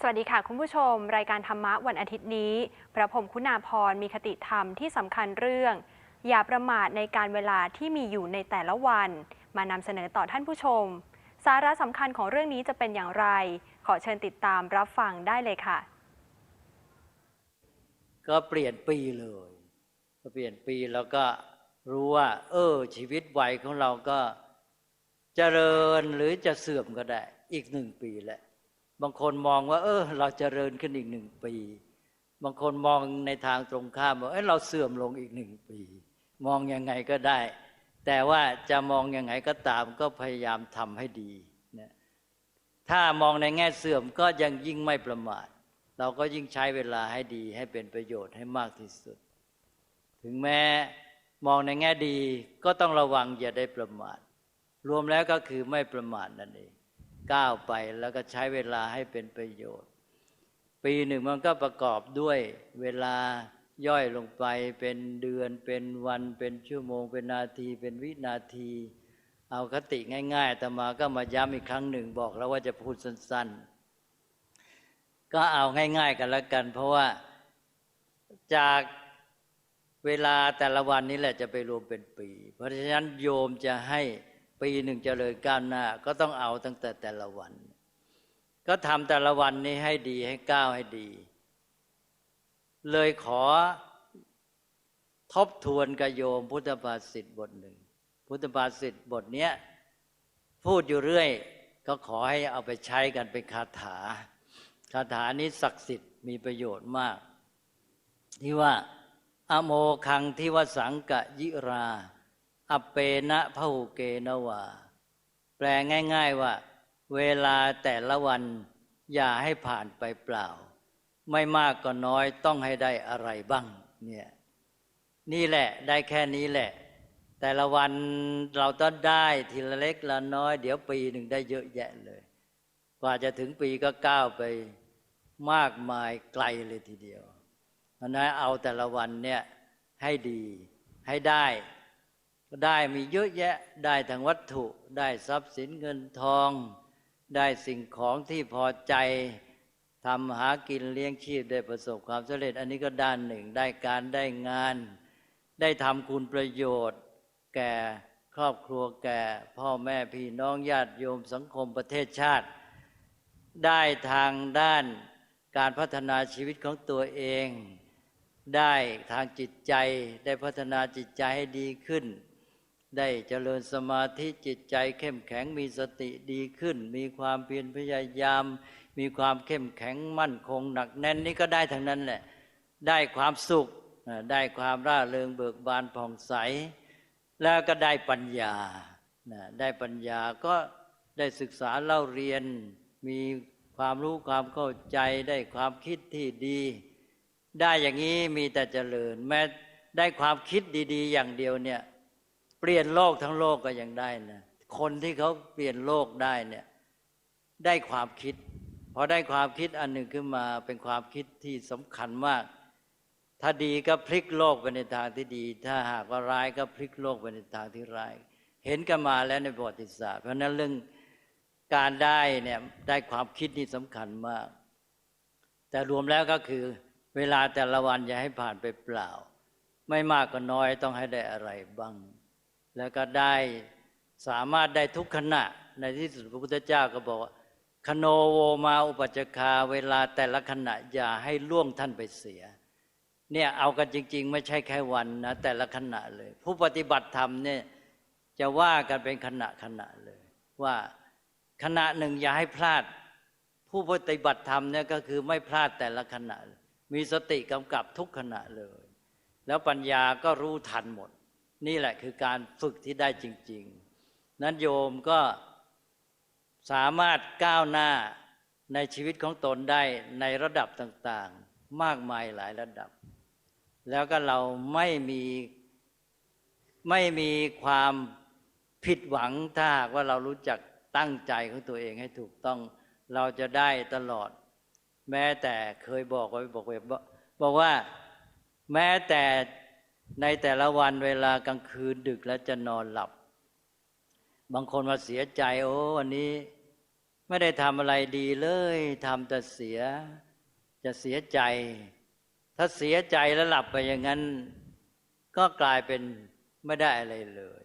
สวัสดีค่ะคุณผู้ชม รายการธรรมะวันอาทิตย์นี้ พระพรมคุณาพรมีคติธรรมที่สำคัญเรื่อง อย่าประมาทในการเวลาที่มีอยู่ในแต่ละวัน มานำเสนอต่อท่านผู้ชม สาระสำคัญของเรื่องนี้จะเป็นอย่างไร ขอเชิญติดตามรับฟังได้เลยค่ะ ก็เปลี่ยนปีเลยก็เปลี่ยนปีแล้วก็รู้ว่า เออ ชีวิตวัยของเราก็จเจริญหรือจะเสื่อมก็ได้ อีกหนึ่งปีแหละ บางคนมองว่า เออ เราเจริญขึ้นอีกหนึ่งปี บางคนมองในทางตรงข้ามว่าเออเราเสื่อมลงอีกหนึ่งปี มองยังไงก็ได้ แต่ว่าจะมองยังไงก็ตามก็พยายามทำให้ดีนะถ้ามองในแง่เสื่อมก็ยังยิ่งไม่ประมาท เราก็ยิ่งใช้เวลาให้ดีให้เป็นประโยชน์ให้มากที่สุด ถึงแม้มองในแง่ดีก็ต้องระวังอย่าได้ประมาท รวมแล้วก็คือไม่ประมาทนั่นเอง ก้าวไปแล้วก็ใช้เวลาให้เป็นประโยชน์ ปีหนึ่งมันก็ประกอบด้วยเวลาย่อยลงไปเป็นเดือนเป็นวันเป็นชั่วโมง เป็นนาทีเป็นวินาที เอาคติง่าย ๆแต่มาก็มาย้ำอีกครั้งหนึ่งบอกแล้วว่าจะพูดสั้น ๆ ก็เอาง่าย ๆ กันแล้วกัน เพราะว่าจากเวลาแต่ละวันนี้แหละจะไปรวมเป็นปี เพราะฉะนั้นโยมจะให้ ปีหนึ่งเจริญก้าวหน้า ก็ต้องเอาตั้งแต่แต่ละวัน ก็ทำแต่ละวันนี้ให้ดีให้ก้าวให้ดี เลยขอทบทวนกับโยมพุทธภาษิตบทหนึ่ง พุทธภาษิตบทเนี้ยพูดอยู่เรื่อย ก็ขอให้เอาไปใช้กันเป็นคาถา คาถานี้ศักดิ์สิทธิ์มีประโยชน์มาก ที่ว่า อโมคังทิวสังกะยิรา อเปนะพหุเกนวาแปลง่าย ๆว่า เวลาแต่ละวัน อย่าให้ผ่านไปเปล่า ไม่มากก็น้อยต้องให้ได้อะไรบ้างเนี่ยนี่แหละได้แค่นี้แหละ แต่ละวันเราต้องได้ทีละเล็กละน้อย เดี๋ยวปีหนึ่งได้เยอะแยะเลย กว่าจะถึงปีก็ก้าวไปมากมายไกลเลยทีเดียวเพราะนั้นเอาแต่ละวันเนี่ยให้ดีให้ได้ ได้มีเยอะแยะได้ทั้งวัตถุได้ทรัพย์สินเงินทอง ได้สิ่งของที่พอใจทำหากินเลี้ยงชีพได้ประสบความสำเร็จ อันนี้ก็ด้านหนึ่งได้การได้งาน ได้ทำคุณประโยชน์ แก่ครอบครัวแก่ พ่อแม่พี่น้องญาติโยมสังคมประเทศชาติ ได้ทางด้านการพัฒนาชีวิตของตัวเอง ได้ทางจิตใจได้พัฒนาจิตใจให้ดีขึ้น ได้เจริญสมาธิจิตใจเข้มแข็งมีสติดีขึ้น มีความเพียรพยายาม มีความเข้มแข็งมั่นคงหนักแน่นนี่ก็ได้ทั้งนั้นแหละ ได้ความสุขได้ความร่าเริงเบิกบานผ่องใส แล้วก็ได้ปัญญาได้ปัญญาก็ได้ศึกษาเล่าเรียน มีความรู้ความเข้าใจได้ความคิดที่ดี ได้อย่างนี้มีแต่เจริญ แม้ได้ความคิดดี ๆ อย่างเดียวเนี่ย เปลี่ยนโลกทั้งโลกก็ยังได้นะคนที่เขาเปลี่ยนโลกได้เนี่ยได้ความคิดพอได้ความคิดอันหนึ่งขึ้นมาเป็นความคิดที่สำคัญมาก ถ้าดีก็พลิกโลกไปในทางที่ดี ถ้าหากว่าร้ายก็พลิกโลกไปในทางที่ร้าย เห็นกันมาแล้วในประวัติศาสตร์ เพราะนั้นเรื่องการได้เนี่ยได้ความคิดนี่สำคัญมาก แต่รวมแล้วก็คือเวลาแต่ละวันอย่าให้ผ่านไปเปล่า ไม่มากก็น้อยต้องให้ได้อะไรบ้าง แล้วก็ได้สามารถได้ทุกขณะ ในที่สุดพระพุทธเจ้าก็บอกว่าคโนโวมาอุปัจจคาเวลาแต่ละขณะอย่าให้ล่วงท่านไปเสีย เนี่ยเอากันจริง ๆ ไม่ใช่แค่วันนะแต่ละขณะเลย ผู้ปฏิบัติธรรมเนี่ยจะว่ากันเป็นขณะขณะเลย ว่าขณะหนึ่งอย่าให้พลาด ผู้ปฏิบัติธรรมเนี่ยก็คือไม่พลาดแต่ละขณะ มีสติกำกับทุกขณะเลย แล้วปัญญาก็รู้ทันหมด นี่แหละคือการฝึกที่ได้จริง ๆ นั้นโยมก็สามารถก้าวหน้าในชีวิตของตนได้ในระดับต่างๆ มากมายหลายระดับ แล้วก็เราไม่มีไม่มีความผิดหวังถ้าหากว่าเรารู้จักตั้งใจของตัวเองให้ถูกต้องเราจะได้ตลอด แม้แต่เคยบอกไว้บอกไว้บอกว่า แม้แต่ ในแต่ละวันเวลากลางคืนดึกแล้วจะนอนหลับ บางคนมาเสียใจ โอ้วันนี้ ไม่ได้ทำอะไรดีเลยทำแต่เสีย จะเสียใจ ถ้าเสียใจแล้วหลับไปอย่างนั้น ก็กลายเป็นไม่ได้อะไรเลย